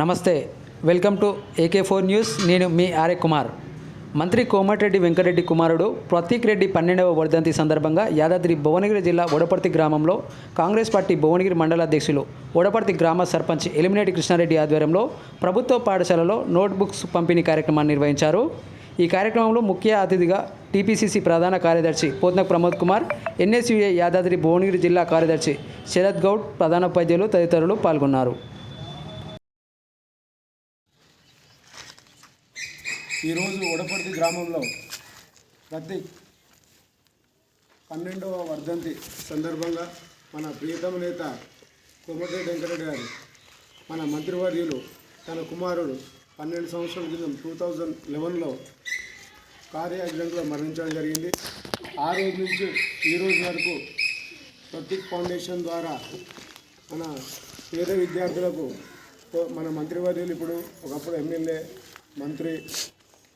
నమస్తే welcome to AK four news నేను మీ ఆర్య కుమార్. మంత్రి కోమటిరెడ్డి వెంకటరెడ్డి కుమారుడు ప్రతీక్ రెడ్డి పన్నెండవ వర్ధంతి సందర్భంగా యాదాద్రి భువనగిరి జిల్లా వడపర్తి గ్రామంలో కాంగ్రెస్ పార్టీ భువనగిరి మండల అధ్యక్షులు వడపర్తి గ్రామ సర్పంచ్ ఎలిమినేటి కృష్ణారెడ్డి ఆధ్వర్యంలో ప్రభుత్వ పాఠశాలలో నోట్బుక్స్ పంపిణీ కార్యక్రమాన్ని నిర్వహించారు. ఈ కార్యక్రమంలో ముఖ్య అతిథిగా టీపీసీసీ ప్రధాన కార్యదర్శి పోత్నక్ ప్రమోద్ కుమార్ ఎన్ఎస్యుఏ యాదాద్రి భువనగిరి జిల్లా కార్యదర్శి శరత్ గౌడ్ ప్రధానోపాధ్యాయులు తదితరులు పాల్గొన్నారు. ఈరోజు వడపర్తి గ్రామంలో ప్రతి పన్నెండవ వర్ధంతి సందర్భంగా మన ప్రియతమ నేత కోమటిరెడ్డి వెంకటరెడ్డి గారు మన మంత్రివర్యులు తన కుమారుడు పన్నెండు సంవత్సరాల క్రితం టూ థౌజండ్ లెవెన్లో కార్ యాక్సిడెంట్లో మరణించడం జరిగింది. ఆ రోజు నుంచి ఈ రోజు వరకు ప్రతీక్ ఫౌండేషన్ ద్వారా మన పేద విద్యార్థులకు మన మంత్రివర్యులు ఇప్పుడు ఒకప్పుడు ఎమ్మెల్యే మంత్రి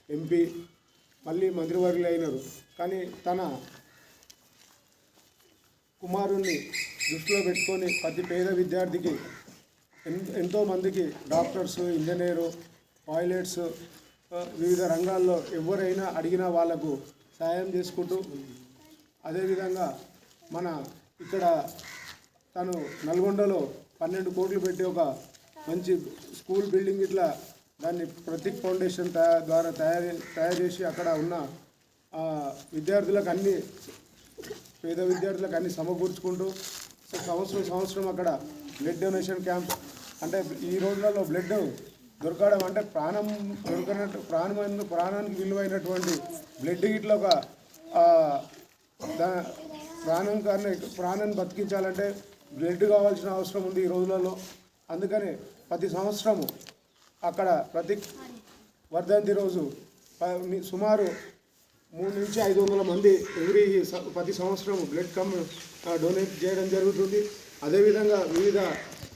ఎంపీ మళ్ళీ మంత్రివర్గులు అయినారు. కానీ తన కుమారుణ్ణి దృష్టిలో పెట్టుకొని ప్రతి పేద విద్యార్థికి ఎంతోమందికి డాక్టర్స్ ఇంజనీరు టాయిలెట్స్ వివిధ రంగాల్లో ఎవరైనా అడిగినా వాళ్ళకు సాయం చేసుకుంటూ అదేవిధంగా మన ఇక్కడ తను నల్గొండలో పన్నెండు కోట్లు పెట్టి ఒక మంచి స్కూల్ బిల్డింగ్ ఇట్లా దాన్ని ప్రతీక్ ఫౌండేషన్ ద్వారా తయారు తయారు చేసి అక్కడ ఉన్న విద్యార్థులకు అన్ని పేద విద్యార్థులకు అన్ని సమకూర్చుకుంటూ సంవత్సరం సంవత్సరం అక్కడ బ్లడ్ డొనేషన్ క్యాంప్ అంటే ఈ రోజులలో బ్లడ్ దొరకడం అంటే ప్రాణం దొరకనట్టు ప్రాణం ప్రాణానికి విలువైనటువంటి బ్లడ్ ఇట్లా ఒక దా ప్రాణం కానీ ప్రాణాన్ని బతికించాలంటే బ్లడ్ కావాల్సిన అవసరం ఉంది ఈ రోజులలో. అందుకని ప్రతి సంవత్సరము అక్కడ ప్రతి వర్ధంతి రోజు మీ- సుమారు మూడు నుంచి ఐదు వందల మంది ఎవ్రీ ప్రతి సంవత్సరం బ్లడ్ కమ్ డొనేట్ చేయడం జరుగుతుంది. అదేవిధంగా వివిధ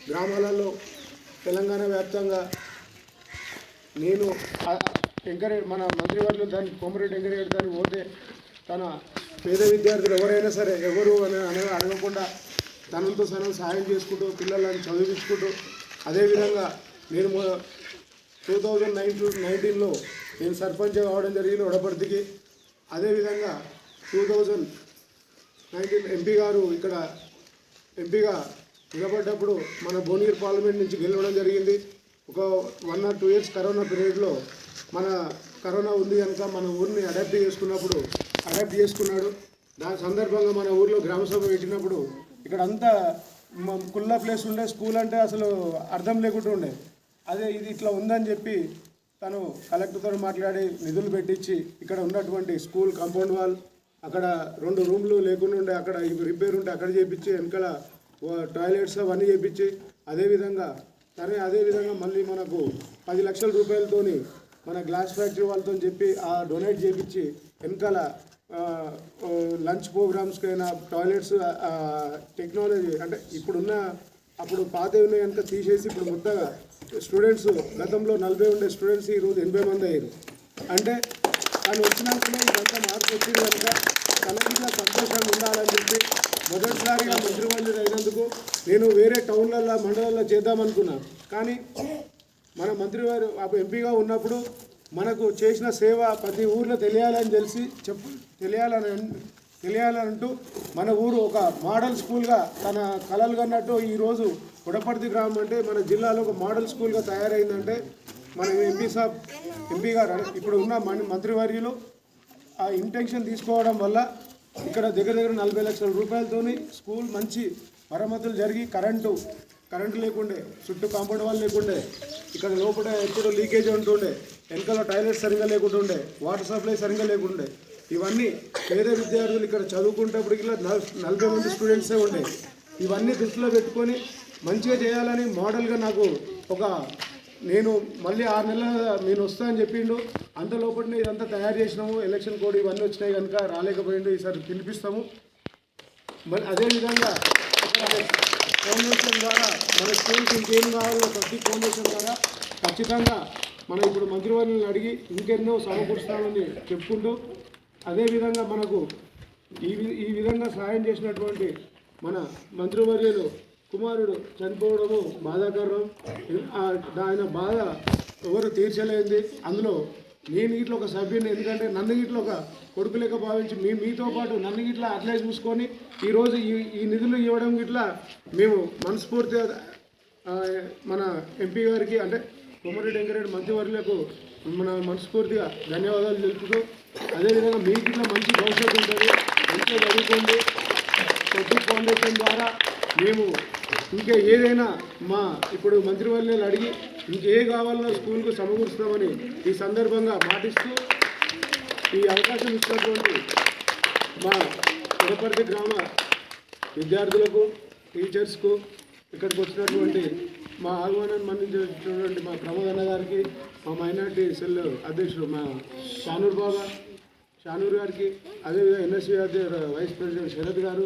గ్రామాలలో తెలంగాణ వ్యాప్తంగా నేను ఎంకరేజ్ మన మంత్రివర్యులు దాన్ని కోమరెడ్డి ఎంకరేజ్ దాన్ని పోతే తన పేద విద్యార్థులు ఎవరైనా సరే ఎవరు అని అడగ అడగకుండా తనంతో సనం సహాయం చేసుకుంటూ పిల్లలను చదివించుకుంటూ అదేవిధంగా నేను టూ థౌజండ్ నైన్టీన్ నైన్టీన్లో నేను సర్పంచ్ కావడం జరిగింది వడపర్తికి. అదేవిధంగా టూ థౌజండ్ నైన్టీన్ ఎంపీ గారు ఇక్కడ ఎంపీగా నిలబడ్డప్పుడు మన భువనగిరి పార్లమెంట్ నుంచి గెలవడం జరిగింది. ఒక one or two years corona పీరియడ్లో మన కరోనా ఉంది కనుక మన ఊరిని అడాప్ట్ చేసుకున్నప్పుడు అడాప్ట్ చేసుకున్నాడు. దాని సందర్భంగా మన ఊర్లో గ్రామసభ పెట్టినప్పుడు ఇక్కడ అంతా మ- కుల్లా ప్లేస్ ఉండే స్కూల్ అంటే అసలు అర్థం లేకుండా ఉండే. అదే ఇది ఇట్లా ఉందని చెప్పి తను కలెక్టర్తో మాట్లాడి నిధులు పెట్టించి ఇక్కడ ఉన్నటువంటి స్కూల్ కాంపౌండ్ వాల్ అక్కడ రెండు రూమ్లు లేకుండా ఉండే అక్కడ ఇవి రిపేర్ ఉంటే అక్కడ చేపించి వెనకాల టాయిలెట్స్ అవన్నీ చేపించి అదేవిధంగా తనే అదేవిధంగా మళ్ళీ మనకు పది లక్షల రూపాయలతోని మన గ్లాస్ ఫ్యాక్టరీ వాళ్ళతో చెప్పి ఆ డొనేట్ చేపించి వెనకాల లంచ్ ప్రోగ్రామ్స్కైనా టాయిలెట్స్ టెక్నాలజీ అంటే ఇప్పుడున్న అప్పుడు పాత ఉన్నాయి కనుక తీసేసి ఇప్పుడు మొత్తగా స్టూడెంట్స్ గతంలో నలభై ఉండే స్టూడెంట్స్ ఈరోజు ఎనభై మంది అయ్యారు. అంటే తను వచ్చినాకనే ఇదంతా మార్పు వచ్చింది కనుక తనకి సంతోషంగా ఉండాలని చెప్పి మొదటిసారిగా మంత్రిమంత్రి అయినందుకు నేను వేరే టౌన్లలో మండలాల్లో చేద్దామనుకున్నాను కానీ మన మంత్రి వారు ఎంపీగా ఉన్నప్పుడు మనకు చేసిన సేవ ప్రతి ఊర్లో తెలియాలని తెలిసి చెప్పు తెలియాలని తెలియాలంటూ మన ఊరు ఒక మోడల్ స్కూల్గా తన కలలు కన్నట్టు ఈరోజు ఉడపర్తి గ్రామం అంటే మన జిల్లాలో ఒక మోడల్ స్కూల్గా తయారైందంటే మన ఎంపీ సాబ్ ఎంపీ గారు ఇప్పుడు ఉన్న మన మంత్రివర్యులు ఆ ఇంటెన్షన్ తీసుకోవడం వల్ల ఇక్కడ దగ్గర దగ్గర నలభై లక్షల రూపాయలతోని స్కూల్ మంచి మరమ్మతులు జరిగి కరెంటు కరెంటు లేకుండే చుట్టూ కాంపౌండ్ వాళ్ళు లేకుండే ఇక్కడ లోపల ఎప్పుడు లీకేజ్ ఉంటుండే వెనకలో టాయిలెట్ సరిగా లేకుంటుండే వాటర్ సప్లై సరిగా లేకుండే ఇవన్నీ పేద విద్యార్థులు ఇక్కడ చదువుకుంటప్పటికి నల్- నలభై మంది స్టూడెంట్సే ఉండే. ఇవన్నీ దృష్టిలో పెట్టుకొని మంచిగా చేయాలని మోడల్గా నాకు ఒక నేను మళ్ళీ ఆరు నెలల నేను వస్తా అని చెప్పిండు. అంత లోపలనే ఇదంతా తయారు చేసినాము. ఎలక్షన్ కోడ్ ఇవన్నీ వచ్చినాయి కనుక రాలేకపోయిండు. ఈసారి పిలిపిస్తాము. మరి అదేవిధంగా ఫౌండేషన్ ద్వారా మన స్కూల్కి ఇంకేం కావాలో ప్రతి ఫౌండేషన్ ద్వారా ఖచ్చితంగా మనం ఇప్పుడు మంత్రివర్యులను అడిగి ఇంకెన్నో సమకూరుస్తామని చెప్పుకుంటూ అదేవిధంగా మనకు ఈ వి- ఈ విధంగా సహాయం చేసినటువంటి మన మంత్రివర్యులు కుమారుడు చనిపోవడము బాధాకరం. ఆయన బాధ ఎవరు తీర్చలేంది. అందులో నేను ఇట్లా ఒక సభ్యుని ఎందుకంటే నన్ను ఇట్లా ఒక కొడుకు లేక భావించి మీ మీతో పాటు నన్ను ఇట్లా అట్లే చూసుకొని ఈరోజు ఈ ఈ నిధులు ఇవ్వడం ఇట్లా మేము మనస్ఫూర్తిగా మన ఎంపీ గారికి అంటే కొమ్మరెడ్డి వెంకరెడ్డి మంత్రివర్యులకు మన మనస్ఫూర్తిగా ధన్యవాదాలు తెలుపుతూ అదేవిధంగా మీకు ఇట్లా మంచి భవిష్యత్తు ఉంటుంది మంచిగా చదువుకోండి. ప్రదీప్ ఫౌండేషన్ ద్వారా మేము ఇంకా ఏదైనా మా ఇప్పుడు మంత్రివర్యులు అడిగి ఇంకే కావాలన్నా స్కూల్కు సమకూరుస్తామని ఈ సందర్భంగా మాటిస్తూ ఈ అవకాశం ఇచ్చినటువంటి మా పురపర్తి గ్రామ విద్యార్థులకు టీచర్స్కు ఇక్కడికి వచ్చినటువంటి మా ఆహ్వానాన్ని మన్నించినటువంటి మా ప్రమోదన్న గారికి మా మైనార్టీ సెల్ అధ్యక్షుడు మా షానూర్ బాబా షానూర్ గారికి అదేవిధంగా ఎన్ఎస్వీ అధ్యక్షుడు వైస్ ప్రెసిడెంట్ శరత్ గారు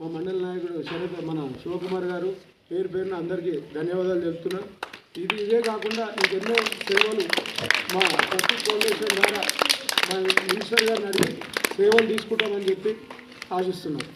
మా మండల నాయకుడు శరత్ మన శివకుమార్ గారు పేరు పేరున అందరికీ ధన్యవాదాలు చెప్తున్నా ఇది ఇదే కాకుండా ఇంకెన్నో సేవలు మా ప్రతి ఫౌండేషన్ ద్వారా మా మినిస్టర్ గారిని అడిగి సేవలు తీసుకుంటామని చెప్పి ఆశిస్తున్నాం.